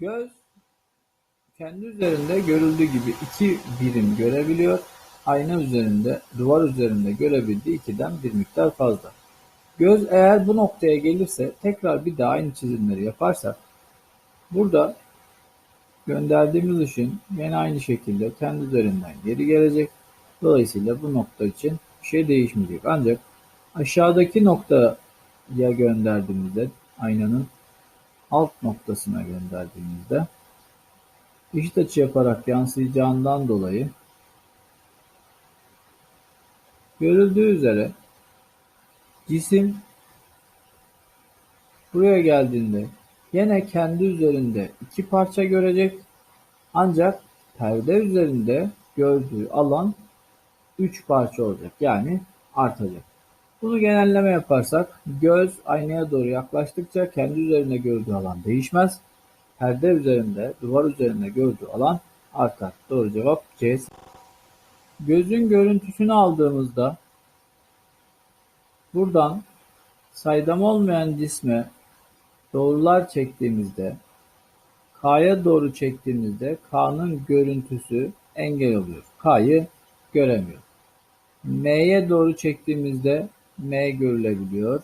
Göz kendi üzerinde görüldüğü gibi iki birim görebiliyor. Ayna üzerinde, duvar üzerinde görebildiği ikiden bir miktar fazla. Göz eğer bu noktaya gelirse tekrar bir daha aynı çizimleri yaparsak burada gönderdiğimiz ışın yine aynı şekilde kendi üzerinden geri gelecek. Dolayısıyla bu nokta için bir şey değişmeyecek. Ancak aşağıdaki noktaya gönderdiğimizde aynanın alt noktasına gönderdiğimizde eşit açı yaparak yansıyacağından dolayı görüldüğü üzere cisim buraya geldiğinde yine kendi üzerinde iki parça görecek ancak perde üzerinde gördüğü alan üç parça olacak yani artacak. Bunu genelleme yaparsak göz aynaya doğru yaklaştıkça kendi üzerinde gördüğü alan değişmez. Perde üzerinde, duvar üzerinde gördüğü alan artar. Doğru cevap C. Gözün görüntüsünü aldığımızda buradan saydam olmayan cisme doğrular çektiğimizde K'ya doğru çektiğimizde K'nın görüntüsü engel oluyor. K'yı göremiyor. M'ye doğru çektiğimizde M görülebiliyor.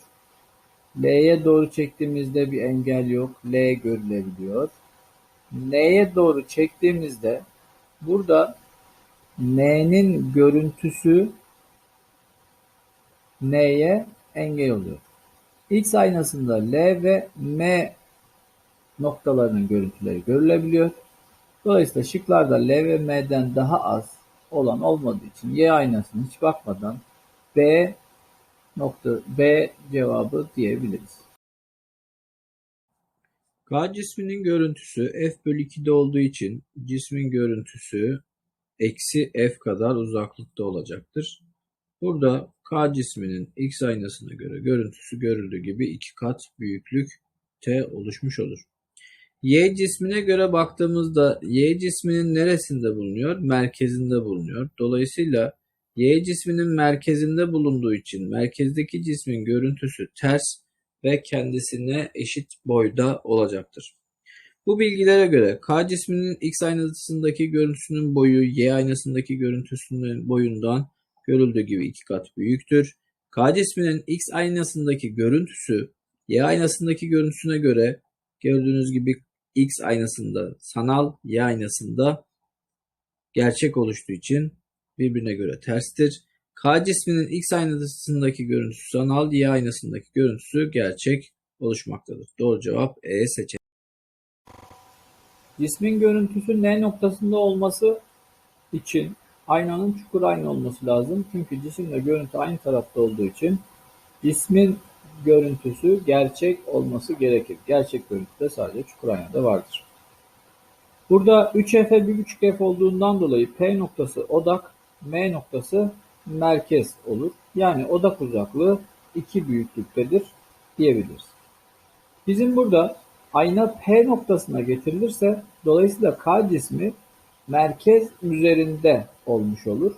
L'ye doğru çektiğimizde bir engel yok. L görülebiliyor. N'ye doğru çektiğimizde burada N'nin görüntüsü N'ye engel oluyor. X aynasında L ve M noktalarının görüntüleri görülebiliyor. Dolayısıyla şıklarda L ve M'den daha az olan olmadığı için Y aynasını hiç bakmadan B nokta B cevabı diyebiliriz. K cisminin görüntüsü f bölü 2'de olduğu için cismin görüntüsü eksi f kadar uzaklıkta olacaktır. Burada K cisminin x aynasına göre görüntüsü görüldüğü gibi iki kat büyüklük T oluşmuş olur. Y cismine göre baktığımızda Y cisminin neresinde bulunuyor? Merkezinde bulunuyor. Dolayısıyla Y cisminin merkezinde bulunduğu için merkezdeki cismin görüntüsü ters ve kendisine eşit boyda olacaktır. Bu bilgilere göre K cisminin X aynasındaki görüntüsünün boyu Y aynasındaki görüntüsünün boyundan görüldüğü gibi iki kat büyüktür. K cisminin X aynasındaki görüntüsü Y aynasındaki görüntüsüne göre gördüğünüz gibi X aynasında sanal, Y aynasında gerçek oluştuğu için birbirine göre terstir. K cisminin X aynasındaki görüntüsü sanal, Y aynasındaki görüntüsü gerçek oluşmaktadır. Doğru cevap E seçeneği. Cismin görüntüsü N noktasında olması için aynanın çukur aynı olması lazım. Çünkü cisimle görüntü aynı tarafta olduğu için cismin görüntüsü gerçek olması gerekir. Gerçek görüntüde sadece çukur aynada vardır. Burada 3F'e 1.5F olduğundan dolayı P noktası odak, M noktası merkez olur. Yani odak uzaklığı 2 büyüklüktedir diyebiliriz. Bizim burada ayna P noktasına getirilirse dolayısıyla K cismi merkez üzerinde olmuş olur.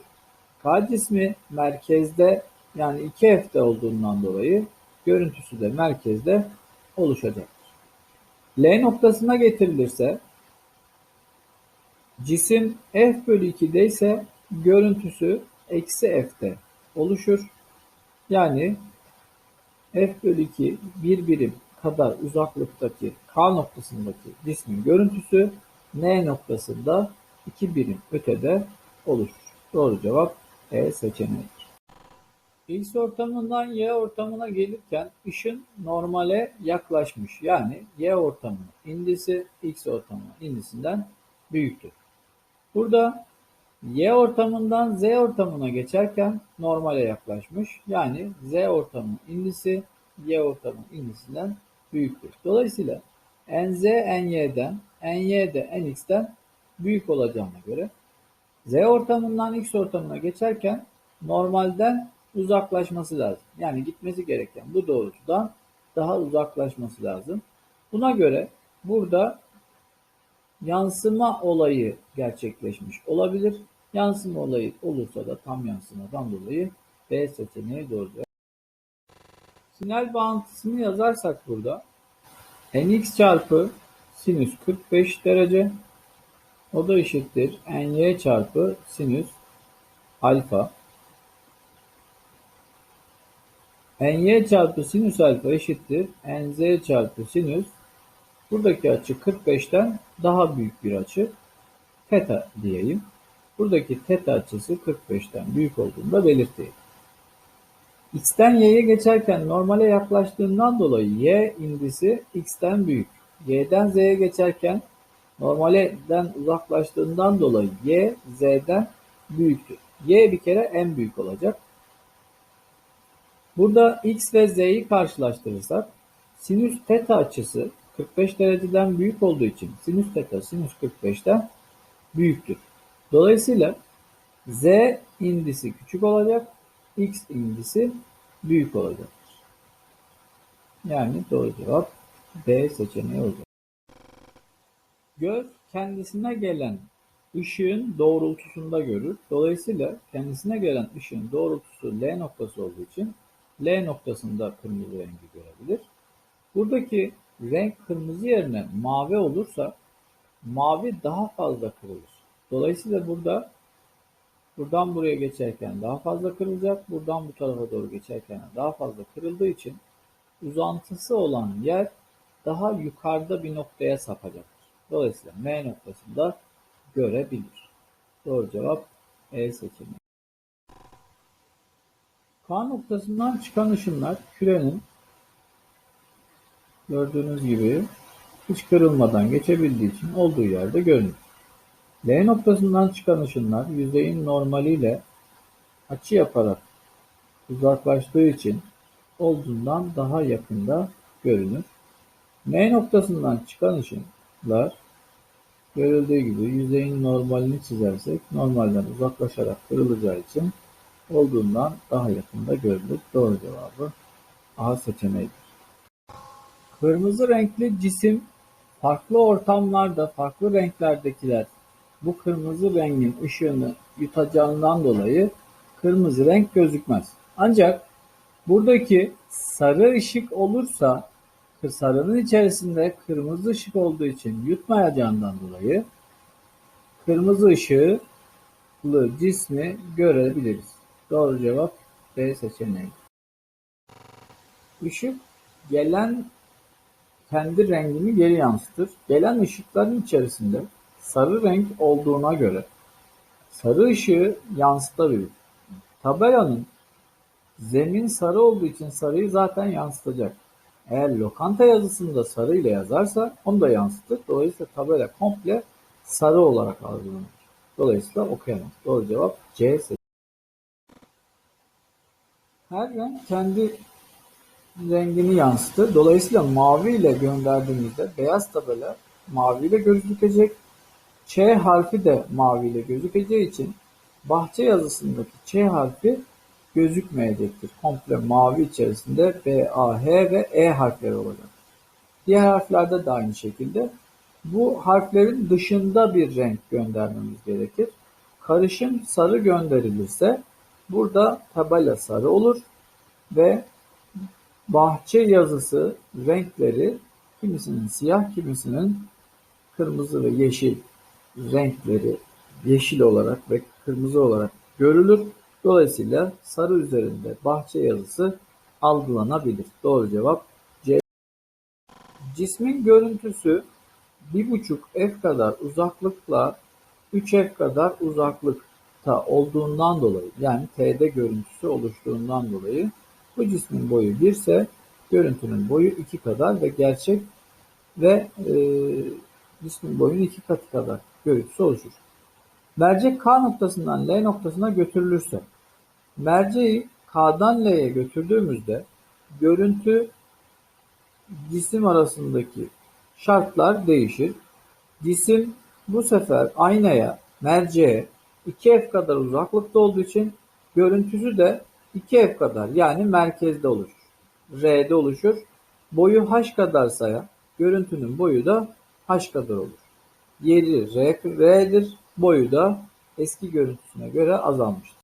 K cismi merkezde yani 2F'de olduğundan dolayı görüntüsü de merkezde oluşacaktır. L noktasına getirilirse cisim F bölü 2'de ise görüntüsü eksi F'de oluşur. Yani F bölü 2 bir birim kadar uzaklıktaki K noktasındaki cismin görüntüsü N noktasında 2 birim ötede oluşur. Doğru cevap E seçeneğidir. X ortamından Y ortamına gelirken ışın normale yaklaşmış. Yani Y ortamının indisi X ortamının indisinden büyüktür. Burada Y ortamından Z ortamına geçerken normale yaklaşmış. Yani Z ortamının indisi Y ortamının indisinden büyüktür. Dolayısıyla NZ NY'den, NY de NX'ten büyük olacağına göre Z ortamından X ortamına geçerken normalden uzaklaşması lazım. Yani gitmesi gereken bu doğrultudan daha uzaklaşması lazım. Buna göre burada yansıma olayı gerçekleşmiş olabilir. Yansıma olayı olursa da tam yansımadan dolayı B seçeneği doğrudur. Sinel bağıntısını yazarsak burada nx çarpı sinüs 45 derece. O da eşittir ny çarpı sinüs alfa. ny çarpı sinüs alfa eşittir nz çarpı sinüs. Buradaki açı 45'ten daha büyük bir açı. Teta diyeyim. Buradaki teta açısı 45'ten büyük olduğunu da belirteyim. X'ten Y'ye geçerken normale yaklaştığından dolayı Y indisi X'ten büyük. Y'den Z'ye geçerken normalden uzaklaştığından dolayı Y Z'den büyüktür. Y bir kere en büyük olacak. Burada X ve Z'yi karşılaştırırsak sinüs teta açısı 45 dereceden büyük olduğu için sinüs teta sinüs 45'ten büyüktür. Dolayısıyla Z indisi küçük olacak, X indisi büyük olacaktır. Yani doğru cevap B seçeneği olacak. Göz kendisine gelen ışığın doğrultusunda görür. Dolayısıyla kendisine gelen ışığın doğrultusu L noktası olduğu için L noktasında kırmızı rengi görebilir. Buradaki renk kırmızı yerine mavi olursa mavi daha fazla kırılır. Dolayısıyla burada buradan buraya geçerken daha fazla kırılacak. Buradan bu tarafa doğru geçerken daha fazla kırıldığı için uzantısı olan yer daha yukarıda bir noktaya sapacaktır. Dolayısıyla M noktasında görebilir. Doğru cevap E seçeneği. K noktasından çıkan ışınlar kürenin gördüğünüz gibi hiç kırılmadan geçebildiği için olduğu yerde görünür. L noktasından çıkan ışınlar yüzeyin normaliyle açı yaparak uzaklaştığı için olduğundan daha yakında görünür. M noktasından çıkan ışınlar görüldüğü gibi yüzeyin normalini çizersek normalden uzaklaşarak kırılacağı için olduğundan daha yakında görülür. Doğru cevabı A seçeneğidir. Kırmızı renkli cisim farklı ortamlarda farklı renklerdekiler bu kırmızı rengin ışığını yutacağından dolayı kırmızı renk gözükmez. Ancak buradaki sarı ışık olursa sarının içerisinde kırmızı ışık olduğu için yutmayacağından dolayı kırmızı ışıklı cismi görebiliriz. Doğru cevap B seçeneği. Işık gelen kendi rengini geri yansıtır. Gelen ışıkların içerisinde sarı renk olduğuna göre sarı ışığı yansıtabilir. Tabelanın zemin sarı olduğu için sarıyı zaten yansıtacak. Eğer lokanta yazısında sarı ile yazarsa onu da yansıtır. Dolayısıyla tabela komple sarı olarak algılanır. Dolayısıyla okuyamaz. Doğru cevap C seçeneği. Her renk kendi rengini yansıtır. Dolayısıyla mavi ile gönderdiğimizde beyaz tabela mavi ile gözükecek. Ç harfi de mavi ile gözükeceği için bahçe yazısındaki Ç harfi gözükmeyecektir. Komple mavi içerisinde B, A, H ve E harfleri olacak. Diğer harflerde de aynı şekilde. Bu harflerin dışında bir renk göndermemiz gerekir. Karışım sarı gönderilirse burada tabela sarı olur ve bahçe yazısı renkleri kimisinin siyah kimisinin kırmızı ve yeşil renkleri yeşil olarak ve kırmızı olarak görülür. Dolayısıyla sarı üzerinde bahçe yazısı algılanabilir. Doğru cevap C. Cismin görüntüsü 1,5 f kadar uzaklıkla 3 f kadar uzaklıkta olduğundan dolayı yani t'de görüntüsü oluştuğundan dolayı bu cismin boyu 1 ise görüntünün boyu 2 kadar ve gerçek ve e, cismin boyunun 2 katı kadar görüntüsü oluşur. Mercek K noktasından L noktasına götürülürse merceği K'dan L'ye götürdüğümüzde görüntü cisim arasındaki şartlar değişir. Cisim bu sefer aynaya, merceğe 2F kadar uzaklıkta olduğu için görüntüsü de 2F kadar yani merkezde oluşur. R'de oluşur. Boyu H kadarsa görüntünün boyu da H kadar olur. Yeri R, R'dir. Boyu da eski görüntüsüne göre azalmıştır.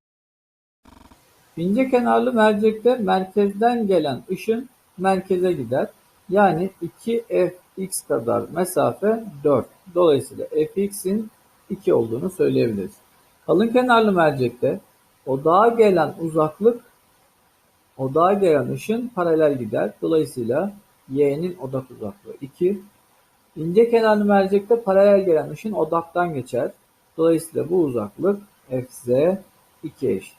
İnce kenarlı mercekte merkezden gelen ışın merkeze gider. Yani 2F x kadar mesafe 4. Dolayısıyla fx'in 2 olduğunu söyleyebiliriz. Kalın kenarlı mercekte odağa gelen uzaklık odağa gelen ışın paralel gider. Dolayısıyla y'nin odak uzaklığı 2. İnce kenarlı mercekte paralel gelen ışın odaktan geçer. Dolayısıyla bu uzaklık fz 2 eşit.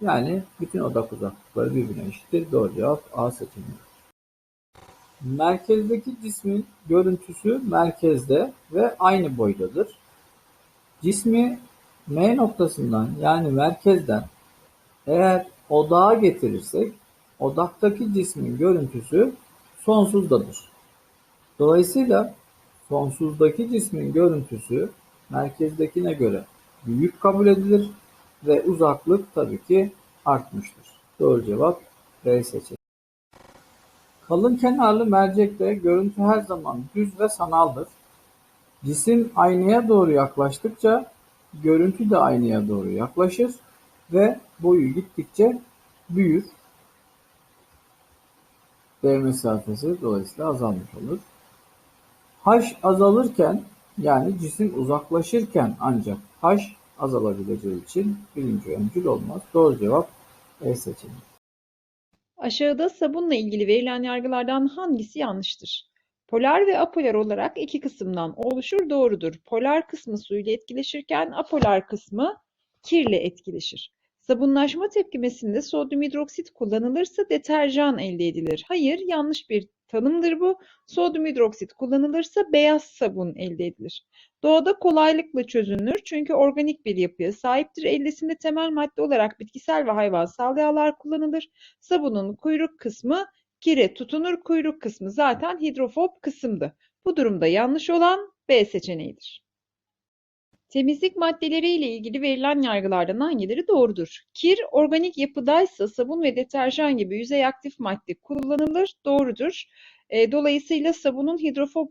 Yani bütün odak uzaklıkları birbirine eşittir. Doğru cevap A seçeneği. Merkezdeki cismin görüntüsü merkezde ve aynı boydadır. Cismi M noktasından yani merkezden eğer odağa getirirsek odaktaki cismin görüntüsü sonsuzdadır. Dolayısıyla sonsuzdaki cismin görüntüsü merkezdekine göre büyük kabul edilir ve uzaklık tabii ki artmıştır. Doğru cevap B seçeneği. Kalın kenarlı mercekte görüntü her zaman düz ve sanaldır. Cisim aynaya doğru yaklaştıkça görüntü de aynaya doğru yaklaşır ve boyu gittikçe büyür. D mesafesi dolayısıyla azalmış olur. H azalırken yani cisim uzaklaşırken ancak H azalabileceği için birinci öncül olmaz. Doğru cevap E seçeneği. Aşağıda sabunla ilgili verilen yargılardan hangisi yanlıştır? Polar ve apolar olarak iki kısımdan oluşur doğrudur. Polar kısmı suyla etkileşirken apolar kısmı kirle etkileşir. Sabunlaşma tepkimesinde sodyum hidroksit kullanılırsa deterjan elde edilir. Hayır, yanlış bir tanımdır bu. Sodyum hidroksit kullanılırsa beyaz sabun elde edilir. Doğada kolaylıkla çözünür çünkü organik bir yapıya sahiptir. Eldesinde temel madde olarak bitkisel ve hayvansal yağlar kullanılır. Sabunun kuyruk kısmı kire tutunur, kuyruk kısmı zaten hidrofob kısımdı. Bu durumda yanlış olan B seçeneğidir. Temizlik maddeleri ile ilgili verilen yargılardan hangileri doğrudur? Kir, organik yapıdaysa sabun ve deterjan gibi yüzey aktif madde kullanılır. Doğrudur. E, dolayısıyla sabunun hidrofob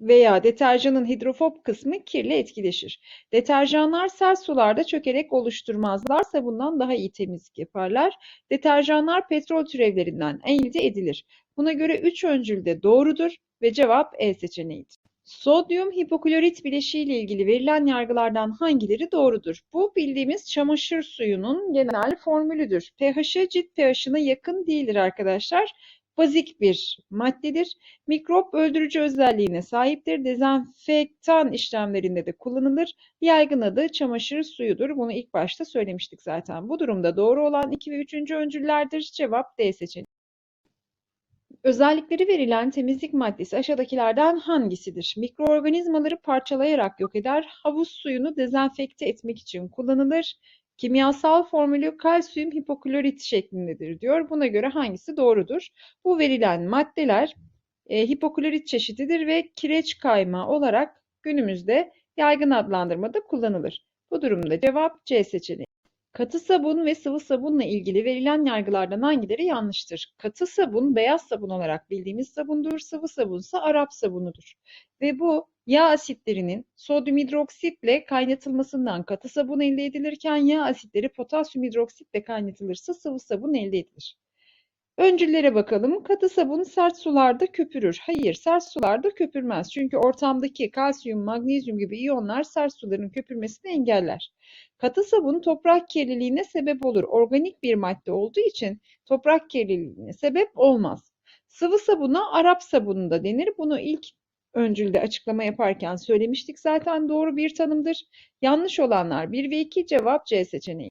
veya deterjanın hidrofob kısmı kirle etkileşir. Deterjanlar sert sularda çökerek oluşturmazlar, sabundan daha iyi temizlik yaparlar. Deterjanlar petrol türevlerinden elde edilir. Buna göre 3 öncül de doğrudur ve cevap E seçeneğidir. Sodyum hipoklorit bileşiği ile ilgili verilen yargılardan hangileri doğrudur? Bu bildiğimiz çamaşır suyunun genel formülüdür. pH'i cilt pH'ına yakın değildir arkadaşlar. Bazik bir maddedir. Mikrop öldürücü özelliğine sahiptir. Dezenfektan işlemlerinde de kullanılır. Yaygın adı çamaşır suyudur. Bunu ilk başta söylemiştik zaten. Bu durumda doğru olan 2 ve 3. öncüllerdir. Cevap D seçeneği. Özellikleri verilen temizlik maddesi aşağıdakilerden hangisidir? Mikroorganizmaları parçalayarak yok eder. Havuz suyunu dezenfekte etmek için kullanılır. Kimyasal formülü kalsiyum hipoklorit şeklindedir diyor. Buna göre hangisi doğrudur? Bu verilen maddeler e, hipoklorit çeşididir ve kireç kaymağı olarak günümüzde yaygın adlandırmada kullanılır. Bu durumda cevap C seçeneği. Katı sabun ve sıvı sabunla ilgili verilen yargılardan hangileri yanlıştır? Katı sabun beyaz sabun olarak bildiğimiz sabundur, sıvı sabunsa Arap sabunudur. Ve bu yağ asitlerinin sodyum hidroksitle kaynatılmasından katı sabun elde edilirken yağ asitleri potasyum hidroksitle kaynatılırsa sıvı sabun elde edilir. Öncüllere bakalım. Katı sabun sert sularda köpürür. Hayır, sert sularda köpürmez. Çünkü ortamdaki kalsiyum, magnezyum gibi iyonlar sert suların köpürmesini engeller. Katı sabun toprak kirliliğine sebep olur. Organik bir madde olduğu için toprak kirliliğine sebep olmaz. Sıvı sabuna Arap sabunu da denir. Bunu ilk öncülde açıklama yaparken söylemiştik zaten doğru bir tanımdır. Yanlış olanlar 1 ve 2 cevap C seçeneği.